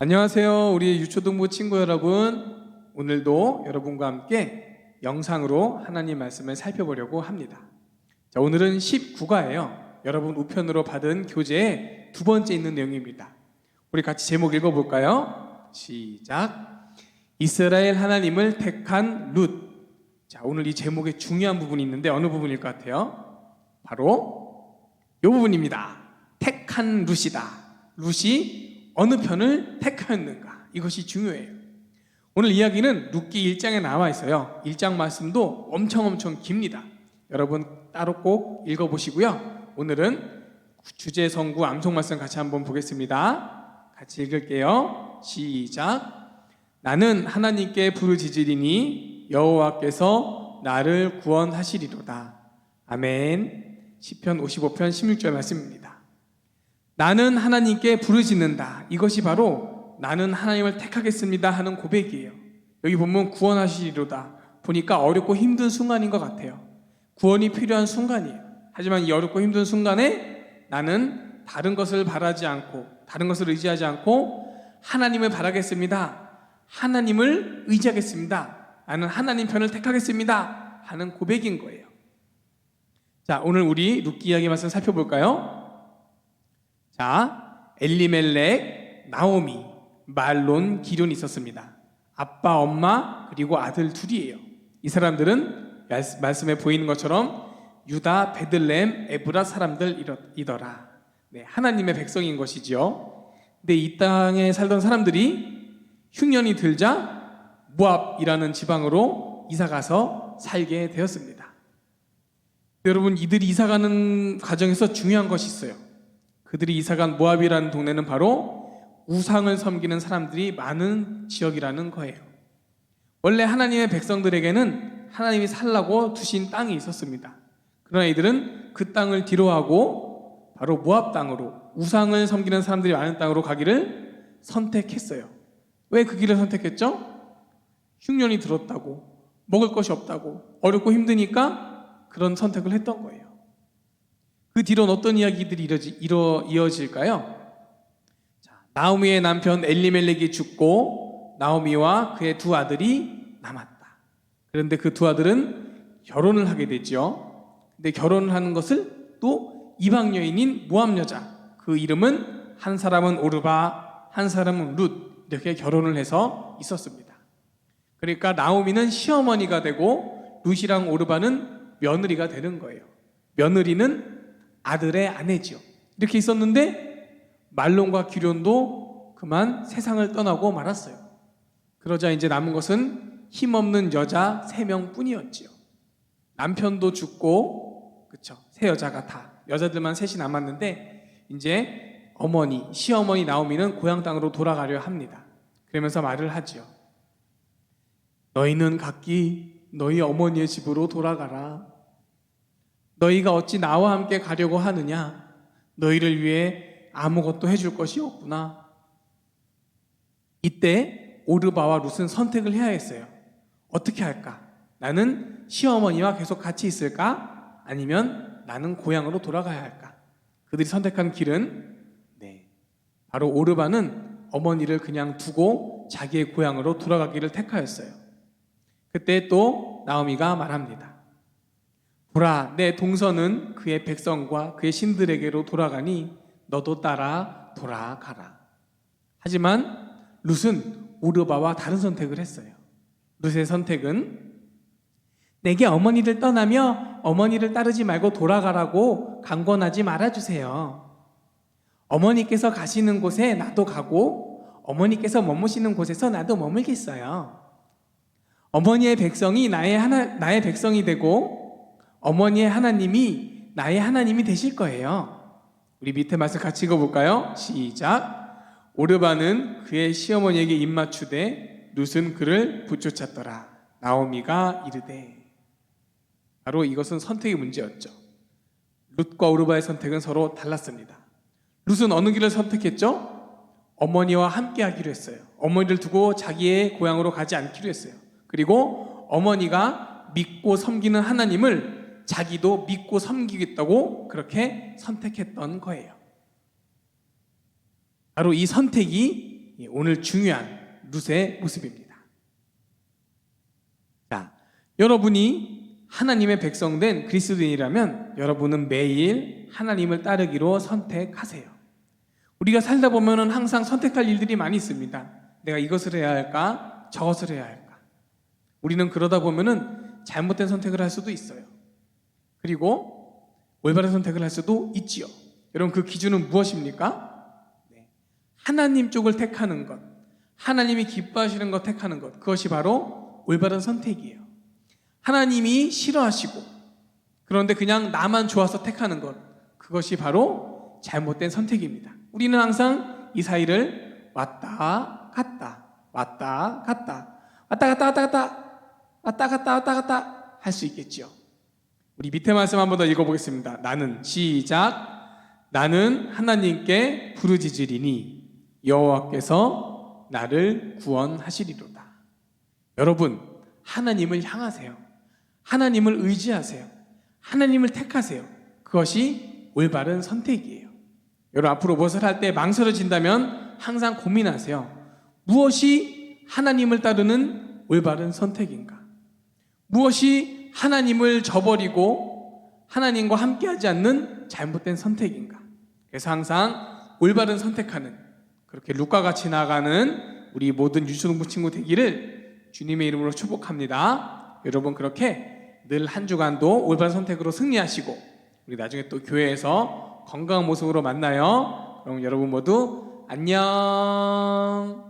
안녕하세요. 우리 유초등부 친구 여러분. 오늘도 여러분과 함께 영상으로 하나님 말씀을 살펴보려고 합니다. 자, 오늘은 19과예요. 여러분 우편으로 받은 교재에 두 번째 있는 내용입니다. 우리 같이 제목 읽어볼까요? 시작. 이스라엘 하나님을 택한 룻. 자, 오늘 이 제목에 중요한 부분이 있는데 어느 부분일 것 같아요? 바로 이 부분입니다. 택한 룻이다. 룻이 어느 편을 택하였는가? 이것이 중요해요. 오늘 이야기는 룻기 1장에 나와 있어요. 1장 말씀도 엄청 엄청 깁니다. 여러분 따로 꼭 읽어보시고요. 오늘은 주제 성구 암송 말씀 같이 한번 보겠습니다. 같이 읽을게요. 시작. 나는 하나님께 부르짖으리니 여호와께서 나를 구원하시리로다. 아멘. 시편 55편 16절 말씀입니다. 나는 하나님께 부르짖는다. 이것이 바로 나는 하나님을 택하겠습니다 하는 고백이에요. 여기 보면 구원하시리로다. 보니까 어렵고 힘든 순간인 것 같아요. 구원이 필요한 순간이에요. 하지만 이 어렵고 힘든 순간에 나는 다른 것을 바라지 않고 다른 것을 의지하지 않고 하나님을 바라겠습니다. 하나님을 의지하겠습니다. 나는 하나님 편을 택하겠습니다. 하는 고백인 거예요. 자, 오늘 우리 룻기 이야기 말씀 살펴볼까요? 자, 엘리멜렉, 나오미, 말론, 기련이 있었습니다. 아빠, 엄마, 그리고 아들 둘이에요. 이 사람들은 말씀- 말씀에 보이는 것처럼 유다, 베들레헴, 에브라 사람들이더라. 네, 하나님의 백성인 것이지요. 근데 이 땅에 살던 사람들이 흉년이 들자 모압이라는 지방으로 이사 가서 살게 되었습니다. 여러분 이들이 이사 가는 과정에서 중요한 것이 있어요. 그들이 이사간 모압이라는 동네는 바로 우상을 섬기는 사람들이 많은 지역이라는 거예요. 원래 하나님의 백성들에게는 하나님이 살라고 두신 땅이 있었습니다. 그러나 이들은 그 땅을 뒤로하고 바로 모압 땅으로 우상을 섬기는 사람들이 많은 땅으로 가기를 선택했어요. 왜 그 길을 선택했죠? 흉년이 들었다고, 먹을 것이 없다고, 어렵고 힘드니까 그런 선택을 했던 거예요. 그 뒤로는 어떤 이야기들이 이뤄지, 이뤄, 이어질까요? 자, 나오미의 남편 엘리멜렉이 죽고 나오미와 그의 두 아들이 남았다. 그런데 그 두 아들은 결혼을 하게 되죠. 근데 결혼을 하는 것을 또 이방 여인인 모함 여자 그 이름은 한 사람은 오르바 한 사람은 룻 이렇게 결혼을 해서 있었습니다. 그러니까 나오미는 시어머니가 되고 룻이랑 오르바는 며느리가 되는 거예요. 며느리는 아들의 아내지요. 이렇게 있었는데 말론과 기련도 그만 세상을 떠나고 말았어요. 그러자 이제 남은 것은 힘없는 여자 세 명뿐이었지요. 남편도 죽고 그쵸 세 여자가 다 여자들만 셋이 남았는데 이제 어머니 시어머니 나오미는 고향 땅으로 돌아가려 합니다. 그러면서 말을 하지요. 너희는 각기 너희 어머니의 집으로 돌아가라. 너희가 어찌 나와 함께 가려고 하느냐? 너희를 위해 아무것도 해줄 것이 없구나. 이때 오르바와 룻은 선택을 해야 했어요. 어떻게 할까? 나는 시어머니와 계속 같이 있을까? 아니면 나는 고향으로 돌아가야 할까? 그들이 선택한 길은 네. 바로 오르바는 어머니를 그냥 두고 자기의 고향으로 돌아가기를 택하였어요. 그때 또 나오미가 말합니다. 보라, 내 동서는 그의 백성과 그의 신들에게로 돌아가니 너도 따라 돌아가라. 하지만 룻은 오르바와 다른 선택을 했어요. 룻의 선택은 내게 어머니를 떠나며 어머니를 따르지 말고 돌아가라고 강권하지 말아주세요. 어머니께서 가시는 곳에 나도 가고 어머니께서 머무시는 곳에서 나도 머물겠어요. 어머니의 백성이 나의 하나, 나의 백성이 되고 어머니의 하나님이 나의 하나님이 되실 거예요. 우리 밑에 말씀 같이 읽어볼까요? 시작. 오르바는 그의 시어머니에게 입맞추되 룻은 그를 붙쫓았더라. 나오미가 이르되 바로 이것은 선택의 문제였죠. 룻과 오르바의 선택은 서로 달랐습니다. 룻은 어느 길을 선택했죠? 어머니와 함께 하기로 했어요. 어머니를 두고 자기의 고향으로 가지 않기로 했어요. 그리고 어머니가 믿고 섬기는 하나님을 자기도 믿고 섬기겠다고 그렇게 선택했던 거예요. 바로 이 선택이 이 오늘 중요한 룻의 모습입니다. 자, 여러분이 하나님의 백성된 그리스도인이라면 여러분은 매일 하나님을 따르기로 선택하세요. 우리가 살다 보면은 항상 선택할 일들이 많이 있습니다. 내가 이것을 해야 할까? 저것을 해야 할까? 우리는 그러다 보면은 잘못된 선택을 할 수도 있어요. 그리고 올바른 선택을 할 수도 있지요. 여러분 그 기준은 무엇입니까? 네. 하나님 쪽을 택하는 것, 하나님이 기뻐하시는 것 택하는 것, 그것이 바로 올바른 선택이에요. 하나님이 싫어하시고 그런데 그냥 나만 좋아서 택하는 것, 그것이 바로 잘못된 선택입니다. 우리는 항상 이 사이를 왔다 갔다 왔다 갔다 왔다 갔다 왔다 갔다 왔다 갔다 왔다 갔다 할 수 있겠지요. 우리 밑에 말씀 한 번 더 읽어보겠습니다. 나는 시작. 나는 하나님께 부르짖으리니 여호와께서 나를 구원하시리로다. 여러분 하나님을 향하세요. 하나님을 의지하세요. 하나님을 택하세요. 그것이 올바른 선택이에요. 여러분 앞으로 무엇을 할 때 망설여진다면 항상 고민하세요. 무엇이 하나님을 따르는 올바른 선택인가? 무엇이 하나님을 저버리고 하나님과 함께하지 않는 잘못된 선택인가? 그래서 항상 올바른 선택하는 그렇게 룩과 같이 나가는 우리 모든 유초등부 친구 되기를 주님의 이름으로 축복합니다. 여러분 그렇게 늘 한 주간도 올바른 선택으로 승리하시고 우리 나중에 또 교회에서 건강한 모습으로 만나요. 그럼 여러분 모두 안녕.